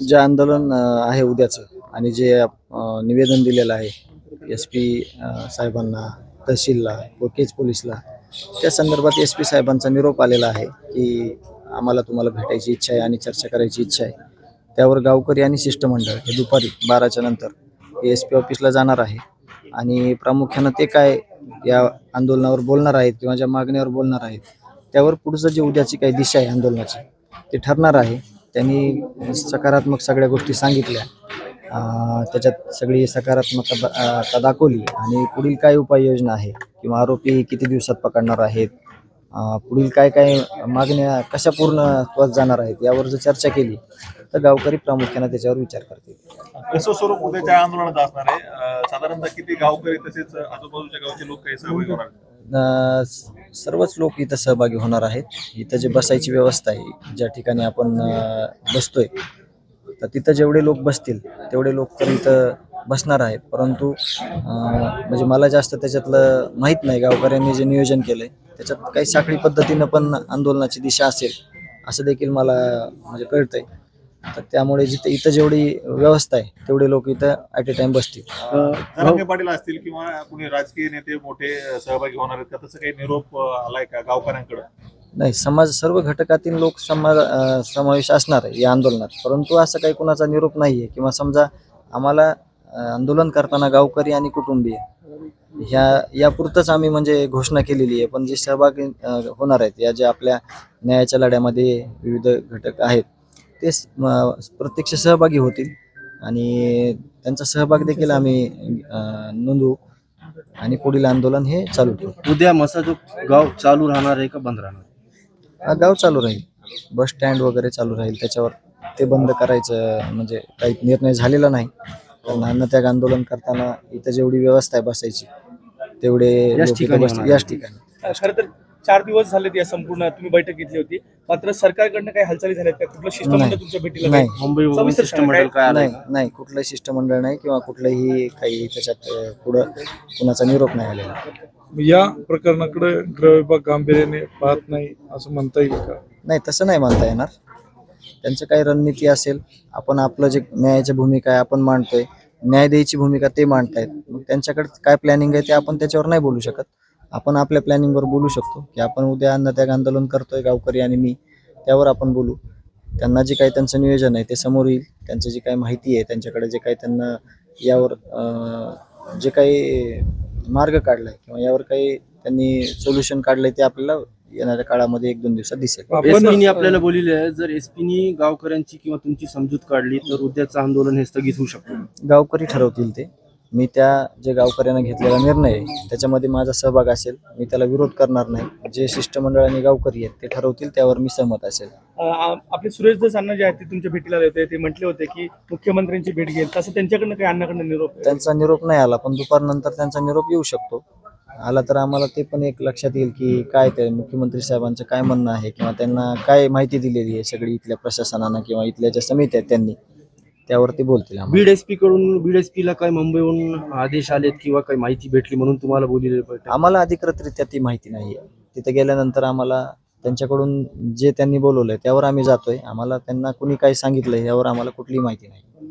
जे आंदोलन आहे उद्याचं आणि जे निवेदन दिलेलं आहे एस पी साहेबांना तहसीलला व केज पोलीसला त्या संदर्भात एस पी साहेबांचा निरोप आलेला आहे की आम्हाला तुम्हाला भेटायची इच्छा आहे आणि चर्चा करायची इच्छा आहे. त्यावर गावकरी आणि शिष्टमंडळ हे दुपारी बाराच्या नंतर एस पी ऑफिसला जाणार आहे आणि प्रामुख्यानं ते काय या आंदोलनावर बोलणार आहेत किंवा ज्या मागण्यावर बोलणार आहेत त्यावर पुढचं जे उद्याची काही दिशा आहे आंदोलनाची ते ठरणार आहे. त्यांनी सकारात्मक सगळ्या गोष्टी सांगितल्या. त्याच्यात सगळी सकारात्मकता दाखवली. आणि पुढील काय उपाययोजना आहे? किंवा आरोपी किती दिवसात पकडणार आहेत? पुढील काय काय मागण्या कशा पूर्ण त्वरित जाणार आहेत? यावर जर चर्चा केली तर गावकरी प्रामुख्याने त्याच्यावर विचार करतील. कसं स्वरूप उद्याच्या आंदोलनात असणार आहे. साधारणतः किती गावकरी तसेच आजूबाजूच्या गावचे लोक काही सहभागी होणार सर्वच लोक इथं सहभागी होणार आहेत. इथं जे बसायची व्यवस्था आहे ज्या ठिकाणी आपण बसतोय तर तिथं जेवढे लोक बसतील तेवढे लोक तर इथं बसणार आहेत. परंतु म्हणजे मला जास्त त्याच्यातलं माहीत नाही गावकऱ्यांनी जे नियोजन केलंय त्याच्यात काही साखळी पद्धतीनं पण आंदोलनाची दिशा असेल असं देखील मला म्हणजे कळतंय. तर त्यामुळे जिथे इथं जेवढी व्यवस्था आहे तेवढे लोक इथं ॲट ए टाइम बसतील. पाटील असतील किंवा कुणी राजकीय नेते मोठे अं, सहभागी होणार आहेत का? तसं काही निरोप अं, आलाय का गावकऱ्यांकडे? नाही समाज सर्व घटकातील लोक समाज अ, समावेश असणार आहे या आंदोलनात. परंतु असं काही कुणाचा निरोप नाही आहे किंवा समजा आम्हाला अ, आंदोलन करताना गावकरी आणि कुटुंबीय ह्या यापुरतंच आम्ही म्हणजे घोषणा केलेली आहे. पण जे सहभागी अ, होणार आहेत या ज्या आपल्या न्यायाच्या लढ्यामध्ये विविध घटक आहेत ते प्रत्यक्ष सहभागी होतील. आणि त्यांचा सहभाग देखील आम्ही नोंदवू. आणि पुढील आंदोलन हे चालू ठेवू. उद्या मसाजोग गाव चालू राहणार आहे का बंद राहणार आहे? हा, गाव चालू राहील. बस स्टँड वगैरे चालू राहील. त्याच्यावर ते बंद करायचं म्हणजे काही निर्णय झालेला नाही. कारण अन्नत्याग आंदोलन करताना इथं जेवढी व्यवस्था आहे बसायची तेवढे याच ठिकाणी चार दिवस झालेत या संपूर्ण तुम्ही बैठक घेतली होती. मात्र सरकारकडनं काही हालचाली झाल्यात का? कुठलं शिष्टमंडळ नाही. तुमच्या भेटीला नाही. मुंबई सविस्तर शिष्टमंडळ काय आलंय नाही नाही. कुठलंही शिष्टमंडळ नाही किंवा कुठलंही काही त्याच्यात अं, पुढं कुणाचा निरोप नाही आलेला. या प्रकरणाकडे गृह विभाग गांभीर्याने पाहत नाही असं म्हणता येईल का? नाही तसं नाही मानता येणार. त्यांचं काही रणनीती असेल. आपण आपलं जे न्यायाची भूमिका आहे आपण मांडतोय. न्याय द्यायची भूमिका ते मांडतायत. मग त्यांच्याकडे काय प्लॅनिंग आहे ते आपण त्याच्यावर नाही बोलू शकत. आपण आपल्या प्लॅनिंगवर बोलू शकतो की आपण उद्या अन्नत्याग आंदोलन करतोय गावकरी आणि मी त्यावर आपण बोलू. त्यांना जे काही त्यांचं नियोजन आहे ते समोर येईल त्यांचं जी काही माहिती आहे त्यांच्याकडे जे काही त्यांना यावर जे काही मार्ग काढलाय किंवा यावर काही त्यांनी सोल्युशन काढलंय ते आपल्याला येणाऱ्या काळामध्ये एक दोन दिवसात दिसेल. आपल्याला बोललेले आहे जर एसपीनी गावकऱ्यांची किंवा तुमची समजूत काढली तर उद्याचं आंदोलन हे स्थगित होऊ शकतं. गावकरी ठरवतील ते. मी त्या जे गावकऱ्यांना घेतलेला निर्णय आहे त्याच्यामध्ये माझा सहभाग असेल मी त्याला विरोध करणार नाही. जे शिष्टमंडळ आणि गावकरी आहेत ते ठरवतील त्यावर मी सहमत असेल. आपले सुरेश दस अण्णा जे आहेत ते तुमच्या भेटीला आले होते ते म्हटले होते की मुख्यमंत्र्यांची भेट घेईल तसं त्यांच्याकडनं काही अण्णाकडनं निरोप? त्यांचा निरोप नाही आला पण दुपारनंतर त्यांचा निरोप येऊ शकतो. आला तर आम्हाला ते पण एक लक्षात येईल की काय ते मुख्यमंत्री साहेबांचं काय म्हणणं आहे किंवा त्यांना काय माहिती दिलेली आहे सगळी इथल्या प्रशासनानं किंवा इथल्या ज्या समित्या आहेत त्यांनी. त्यावर ते बोलतील आम्हाला. बीड एसपी कडून बीड एसपी ला काय मुंबईहून आदेश आलेत किंवा काही माहिती भेटली म्हणून तुम्हाला बैठक आम्हाला अधिकृतरित्या ती माहिती नाही. आहे तिथे गेल्यानंतर आम्हाला त्यांच्याकडून जे त्यांनी बोलवलंय त्यावर आम्ही जातोय. आम्हाला त्यांना कुणी काय सांगितलंय यावर आम्हाला कुठलीही माहिती नाही.